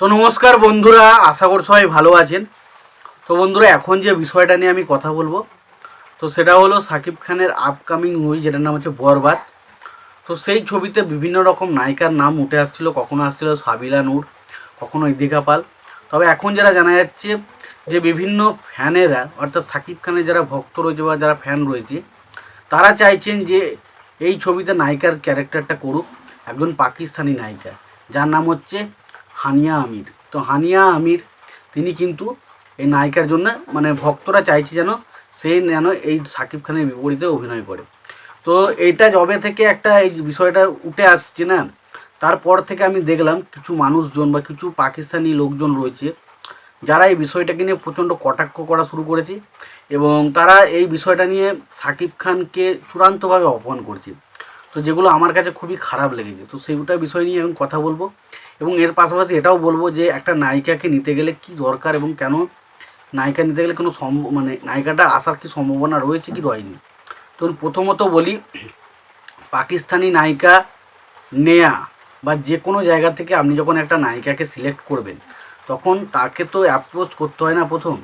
তো নমস্কার বন্ধুরা, আশা করি সবাই ভালো আছেন। তো বন্ধুরা, এখন যে বিষয়টা নিয়ে আমি কথা বলব, তো সেটা হলো সাকিব খানের আপকামিং মুভি যেটার নাম হচ্ছে বরবাদ। তো সেই ছবিতে বিভিন্ন রকম নায়িকার নাম উঠে আসছিল, কখনো আসছিল সাবিলা নূর, কখনো ইদিকা পাল। তবে এখন যারা জানা যাচ্ছে যে বিভিন্ন ফ্যানেরা, অর্থাৎ সাকিব খানের যারা ভক্ত রয়েছে বা যারা ফ্যান রয়েছে, তারা চাইছেন যে এই ছবিতে নায়িকার ক্যারেক্টারটা করুক, একজন পাকিস্তানি নায়িকা, যার নাম হচ্ছে হানিয়া আমির। তো হানিয়া আমির, তিনি কিন্তু এই নায়িকার জন্য মানে ভক্তরা চাইছে যেন সে যেন এই সাকিব খানের বিপরীতে অভিনয় করে। তো এইটা জবে থেকে একটা এই বিষয়টা উঠে আসছে না, তারপর থেকে আমি দেখলাম কিছু মানুষজন বা কিছু পাকিস্তানি লোকজন রয়েছে, যারা এই বিষয়টাকে নিয়ে প্রচণ্ড কটাক্ষ করা শুরু করেছে এবং তারা এই বিষয়টা নিয়ে সাকিব খানকে চূড়ান্তভাবে অপমান করছে। তো যেগুলো আমার কাছে খুবই খারাপ লেগেছে। তো সেইটা বিষয় নিয়ে এখন কথা বলব। এবং এর পাশাপাশি এটাও বলব যে, একটা নায়িকাকে নিতে গেলে কি দরকার এবং কেন নায়িকা নিতে গেলে কোনো সম্ভ মানে নায়িকাটা আসার কি সম্ভাবনা রয়েছে কি রয়নি? তো প্রথমত বলি, পাকিস্তানি নায়িকা নেয়া বা যে কোনো জায়গা থেকে আপনি যখন একটা নায়িকাকে সিলেক্ট করবেন, তখন তাকে তো অ্যাপ্রোচ করতে হয় না প্রথম।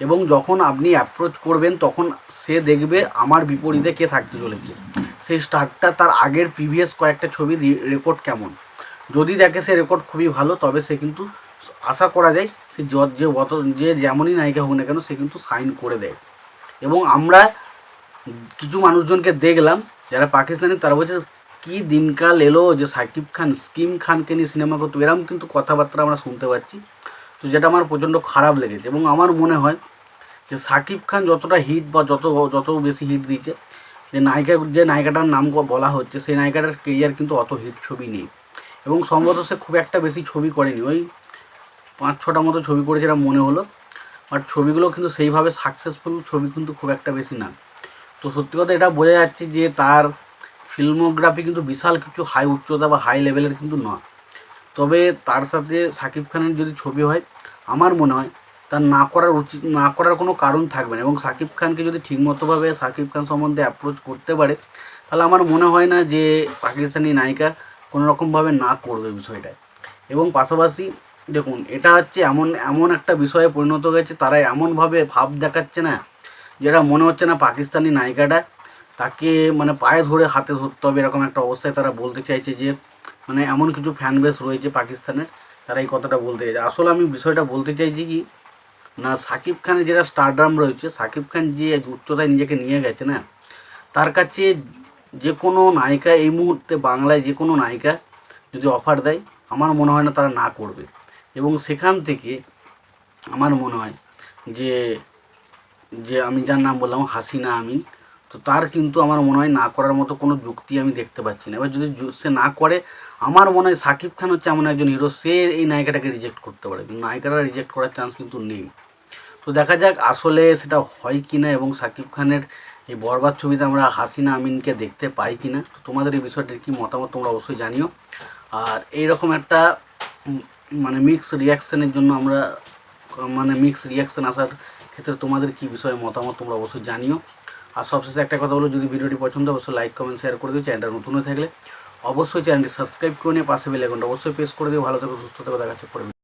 এবং যখন আপনি অ্যাপ্রোচ করবেন, তখন সে দেখবে আমার বিপরীতে কে থাকতে চলেছে। সেই স্টারটা তার আগের প্রিভিয়াস কয়েকটা ছবির রেকর্ড কেমন? যদি দেখে সে রেকর্ড খুবই ভালো, তবে সে কিন্তু আশা করা যায় সে য- অত যে যেমনই নায়িকা হোক না কেন, সে কিন্তু সাইন করে দেয়। এবং আমরা কিছু মানুষজনকে দেখলাম, যারা পাকিস্তানি, তারা বলছে, কি দিনকাল এলো যে সাকিব খান, স্কিম খানকে নিয়ে সিনেমা করতো এরকম কিন্তু কথাবার্তা আমরা শুনতে পাচ্ছি। তো যেটা আমার প্রচণ্ড খারাপ লেগেছে এবং আমার মনে হয় যে সাকিব খান যতটা হিট বা যত যত বেশি হিট দিয়েছে যে নায়িকা, যে নায়িকাটার নাম বলা হচ্ছে, সেই নায়িকাটার কেরিয়ার কিন্তু অত হিট ছবি নেই। এবং সম্ভবত সে খুব একটা বেশি ছবি করেনি। ওই পাঁচ, ছটা মতো ছবি করেছে এটা মনে হলো। বাট ছবিগুলো কিন্তু সেইভাবে সাকসেসফুল ছবি কিন্তু খুব একটা বেশি না। তো সত্যি কথা এটা বোঝা যাচ্ছে যে তার ফিল্মোগ্রাফি কিন্তু বিশাল কিছু হাই উচ্চতা বা হাই লেভেলের কিন্তু নয়। তবে তার সাথে সাকিব খানের যদি ছবি হয়, আমার মনে হয় তার না করার উচিত, না করার কোনো কারণ থাকবে না। এবং সাকিব খানকে যদি ঠিকমতোভাবে সাকিব খান সম্বন্ধে অ্যাপ্রোচ করতে পারে, তাহলে আমার মনে হয় না যে পাকিস্তানি নায়িকা কোনো রকমভাবে না করবে বিষয়টায়। এবং পাশাপাশি দেখুন, এটা হচ্ছে এমন এমন একটা বিষয়ে পরিণত হয়েছে, তারা এমনভাবে ভাব দেখাচ্ছে না, যেটা মনে হচ্ছে না পাকিস্তানি নায়িকাটা তাকে মানে পায়ে ধরে হাতে ধরতে হবে, এরকম একটা অবস্থায় তারা বলতে চাইছে যে মানে এমন কিছু ফ্যান বেস রয়েছে পাকিস্তানের, তারা এই কথাটা বলতে চাইছে। আসলে আমি বিষয়টা বলতে চাইছি কি না, সাকিব খানের যেটা স্টারড্রাম রয়েছে, সাকিব খান যে উচ্চতায় নিজেকে নিয়ে গেছে না, তার কাছে যে কোনো নায়িকা এই মুহূর্তে বাংলায় যে কোনো নায়িকা যদি অফার দেয়, আমার মনে হয় না তারা না করবে। এবং সেখান থেকে আমার মনে হয় যে যে আমি যার নাম বললাম হাসিনা আমিন তো তার কিন্তু আমার মনে হয় না করার মতো কোনো যুক্তি আমি দেখতে পাচ্ছি না। এবার যদি সে না করে, আমার মনে হয় সাকিব খান হচ্ছে এমন একজন হিরো সে এই নায়িকাটাকে রিজেক্ট করতে পারে। কিন্তু নায়িকাটা রিজেক্ট করার চান্স কিন্তু নেই। তো দেখা যাক আসলে সেটা হয় কি না এবং সাকিব খানের এই বরবাদ ছবিতে আমরা হাসিনা আমিনকে দেখতে পাই কি না তো তোমাদের এই বিষয়টির কি মতামত তোমরা অবশ্যই জানিও। আর এইরকম একটা মানে মিক্স রিয়াকশানের জন্য আমরা মানে মিক্স রিয়াকশান আসার ক্ষেত্রে তোমাদের কি বিষয়ে মতামত তোমরা অবশ্যই জানিও। আর সবশেষে একটা কথা বলো, যদি ভিডিওটি পছন্দ অবশ্যই লাইক কমেন্ট শেয়ার করে দিও চ্যানেলটা নতুন হয়ে থাকলে অবশ্যই চ্যানেলটি সাবস্ক্রাইব করে নিয়ে পাশে বেলাইকনটা অবশ্যই প্রেস করে দিও। ভালো থাকো, সুস্থ থাকো দেখাচ্ছে পরে